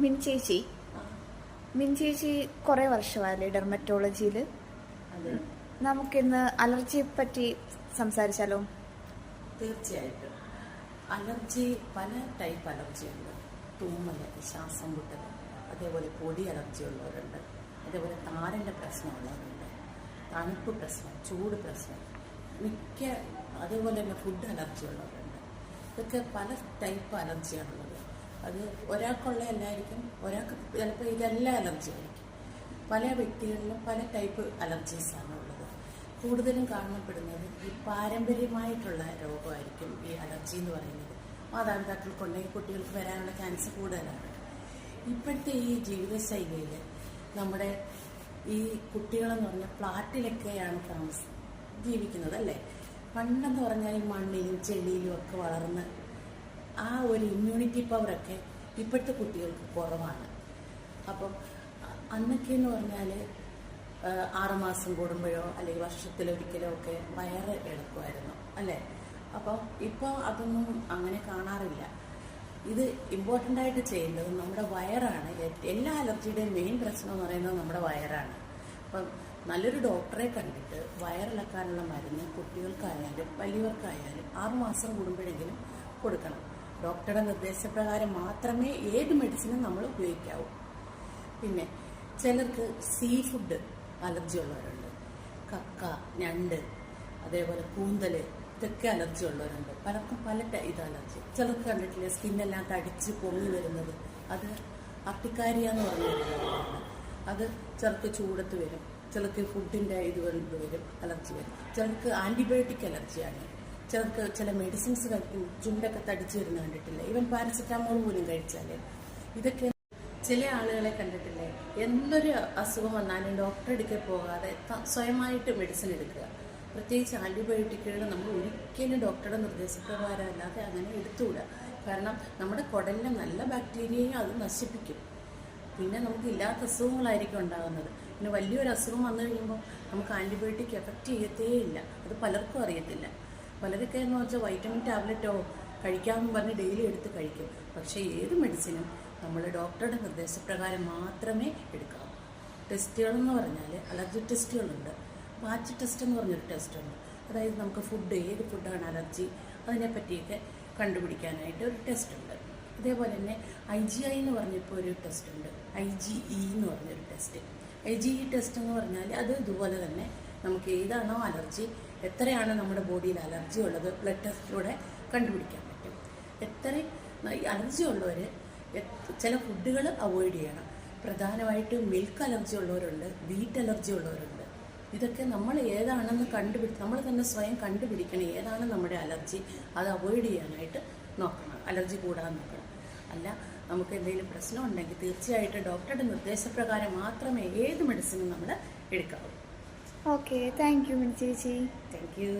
മിൻ ചേച്ചി. മിൻ ചേച്ചി കുറെ വർഷമായല്ലേ ഡെർമറ്റോളജിയിൽ നമുക്കിന്ന് അലർജിയെ പറ്റി സംസാരിച്ചാലോ? തീർച്ചയായിട്ടും. അലർജി പല ടൈപ്പ് അലർജിയുണ്ട്. തൂമൽ ശ്വാസം മുട്ടൽ അതേപോലെ പൊടി അലർജി ഉള്ളവരുണ്ട്. അതേപോലെ താരന്റെ പ്രശ്നമുള്ളവരുണ്ട് തണുപ്പ് പ്രശ്നം ചൂട് പ്രശ്നം മിക്ക അതേപോലെ തന്നെ ഫുഡ് അലർജി ഉള്ളവരുണ്ട്. ഇതൊക്കെ പല ടൈപ്പ് അലർജിയാണുള്ളത്. അത് ഒരാൾക്കുള്ള എല്ലായിരിക്കും ഒരാൾക്ക് ചിലപ്പോൾ ഇതെല്ലാം അലർജി ആയിരിക്കും. പല വ്യക്തികളിലും പല ടൈപ്പ് അലർജീസാണ് ഉള്ളത്. കൂടുതലും കാണപ്പെടുന്നത് ഈ പാരമ്പര്യമായിട്ടുള്ള രോഗമായിരിക്കും ഈ അലർജി എന്ന് പറയുന്നത്. മാതാപിതാക്കൾക്കുണ്ടെങ്കിൽ കുട്ടികൾക്ക് വരാനുള്ള ചാൻസ് കൂടുതലാണ്. ഇപ്പോഴത്തെ ഈ ജീവിതശൈലിയിൽ നമ്മുടെ ഈ കുട്ടികളെന്ന് പറഞ്ഞാൽ ഫ്ലാറ്റിലൊക്കെയാണ് താമസം ജീവിക്കുന്നത് അല്ലേ പണ്ടെന്ന് പറഞ്ഞാൽ ഈ മണ്ണിലും ചെളിയിലും ഒക്കെ വളർന്ന് ആ ഒരു ഇമ്മ്യൂണിറ്റി പവറൊക്കെ ഇപ്പോഴത്തെ കുട്ടികൾക്ക് കുറവാണ്. അപ്പം അന്നൊക്കെ എന്ന് പറഞ്ഞാൽ ആറുമാസം കൂടുമ്പോഴോ അല്ലെങ്കിൽ വർഷത്തിലൊരിക്കലോ ഒക്കെ വയറ് എളുപ്പമായിരുന്നു അല്ലേ? അപ്പോൾ ഇപ്പോൾ അതൊന്നും അങ്ങനെ കാണാറില്ല. ഇത് ഇമ്പോർട്ടന്റ് ആയിട്ട് ചെയ്യേണ്ടത് നമ്മുടെ വയറാണ്. എല്ലാ അലർജിയുടെയും മെയിൻ പ്രശ്നം എന്ന് പറയുന്നത് നമ്മുടെ വയറാണ്. അപ്പം നല്ലൊരു ഡോക്ടറെ കണ്ടിട്ട് വയറിളക്കാനുള്ള മരുന്ന് കുട്ടികൾക്കായാലും വലിയവർക്കായാലും ആറുമാസം കൂടുമ്പോഴെങ്കിലും കൊടുക്കണം. ഡോക്ടറുടെ നിർദ്ദേശപ്രകാരം മാത്രമേ ഏത് മെഡിസിനും നമ്മൾ ഉപയോഗിക്കാവൂ. പിന്നെ ചിലർക്ക് സീ ഫുഡ് അലർജി ഉള്ളവരുണ്ട്. കക്ക ഞണ്ട് അതേപോലെ കൂന്തൽ ഇതൊക്കെ അലർജി ഉള്ളവരുണ്ട്. പലർക്കും പല ഇത് അലർജി ചിലർക്ക് കണ്ടിട്ടില്ല സ്കിന്നെല്ലാം തടിച്ച് പൊങ്ങി വരുന്നത്? അത് അട്ടിക്കാരിയെന്ന് എന്ന് പറഞ്ഞ അത് ചിലർക്ക് ചൂടത്ത് വരും. ചിലർക്ക് ഫുഡിന്റെ ഇത് വരും അലർജി വരും. ചിലർക്ക് ആന്റിബയോട്ടിക് അലർജിയാണ് ചിലർക്ക് ചില മെഡിസിൻസ് കഴിക്കും ചുണ്ടൊക്കെ തടിച്ച് വരുന്ന കണ്ടിട്ടില്ല? ഈവൻ പാരസെറ്റാമോൾ പോലും കഴിച്ചാൽ ഇതൊക്കെ ചില ആളുകളെ കണ്ടിട്ടില്ലേ? എന്തൊരു അസുഖം വന്നാലും ഡോക്ടറെ അടുക്കൽ പോകാതെ സ്വയമായിട്ട് മെഡിസിൻ എടുക്കുക. പ്രത്യേകിച്ച് ആന്റിബയോട്ടിക്കുകൾ നമ്മൾ ഒരിക്കലും ഡോക്ടറുടെ നിർദ്ദേശപ്രകാരം അല്ലാതെ അങ്ങനെ എടുത്തുകൂടാ കാരണം നമ്മുടെ കുടലിലെ നല്ല ബാക്ടീരിയയും അത് നശിപ്പിക്കും. പിന്നെ നമുക്ക് ഇല്ലാത്ത അസുഖങ്ങളായിരിക്കും ഉണ്ടാകുന്നത്. പിന്നെ വലിയൊരു അസുഖം വന്നു കഴിയുമ്പോൾ നമുക്ക് ആന്റിബയോട്ടിക് എഫക്റ്റ് ചെയ്യത്തേ ഇല്ല. അത് പലർക്കും അറിയത്തില്ല. പലരൊക്കെ എന്ന് വെച്ചാൽ വൈറ്റമിൻ ടാബ്ലറ്റോ കഴിക്കാമെന്ന് പറഞ്ഞ് ഡെയിലി എടുത്ത് കഴിക്കും. പക്ഷേ ഏത് മെഡിസിനും നമ്മൾ ഡോക്ടറുടെ നിർദ്ദേശപ്രകാരം മാത്രമേ എടുക്കാവൂ. ടെസ്റ്റുകളെന്ന് പറഞ്ഞാൽ അലർജി ടെസ്റ്റുകളുണ്ട്. പാച്ച് ടെസ്റ്റ് എന്ന് പറഞ്ഞൊരു ടെസ്റ്റ് ഉണ്ട്. അതായത് നമുക്ക് ഫുഡ് ഏത് ഫുഡാണ് അലർജി അതിനെപ്പറ്റിയൊക്കെ കണ്ടുപിടിക്കാനായിട്ട് ഒരു ടെസ്റ്റ് ഉണ്ട്. അതേപോലെ തന്നെ ഐ ജി ഐ എന്ന് പറഞ്ഞപ്പോൾ ഒരു ടെസ്റ്റ് ഉണ്ട്. ഐ ജി ഇ എന്ന് പറഞ്ഞൊരു test I G E test എന്ന് പറഞ്ഞാൽ അത് ഇതുപോലെ തന്നെ നമുക്ക് ഏതാണോ അലർജി എത്രയാണ് നമ്മുടെ ബോഡിയിൽ അലർജി ഉള്ളത് ബ്ലഡ് ടെസ്റ്റിലൂടെ കണ്ടുപിടിക്കാൻ പറ്റും. എത്ര അലർജി ഉള്ളവർ ചില ഫുഡുകൾ അവോയ്ഡ് ചെയ്യണം. പ്രധാനമായിട്ടും മിൽക്ക് അലർജി ഉള്ളവരുണ്ട് വീറ്റ് അലർജി ഉള്ളവരുണ്ട്. ഇതൊക്കെ നമ്മൾ ഏതാണെന്ന് കണ്ടുപിടി നമ്മൾ തന്നെ സ്വയം കണ്ടുപിടിക്കണം ഏതാണ് നമ്മുടെ അലർജി. അത് അവോയ്ഡ് ചെയ്യാനായിട്ട് നോക്കണം അലർജി കൂടാൻ നോക്കണം. അല്ല നമുക്ക് എന്തെങ്കിലും പ്രശ്നം ഉണ്ടെങ്കിൽ തീർച്ചയായിട്ടും ഡോക്ടറുടെ നിർദ്ദേശപ്രകാരം മാത്രമേ ഏത് മെഡിസിനും നമ്മൾ എടുക്കാവൂ. ഓക്കെ താങ്ക് യു മിൻ ചേച്ചി താങ്ക് യു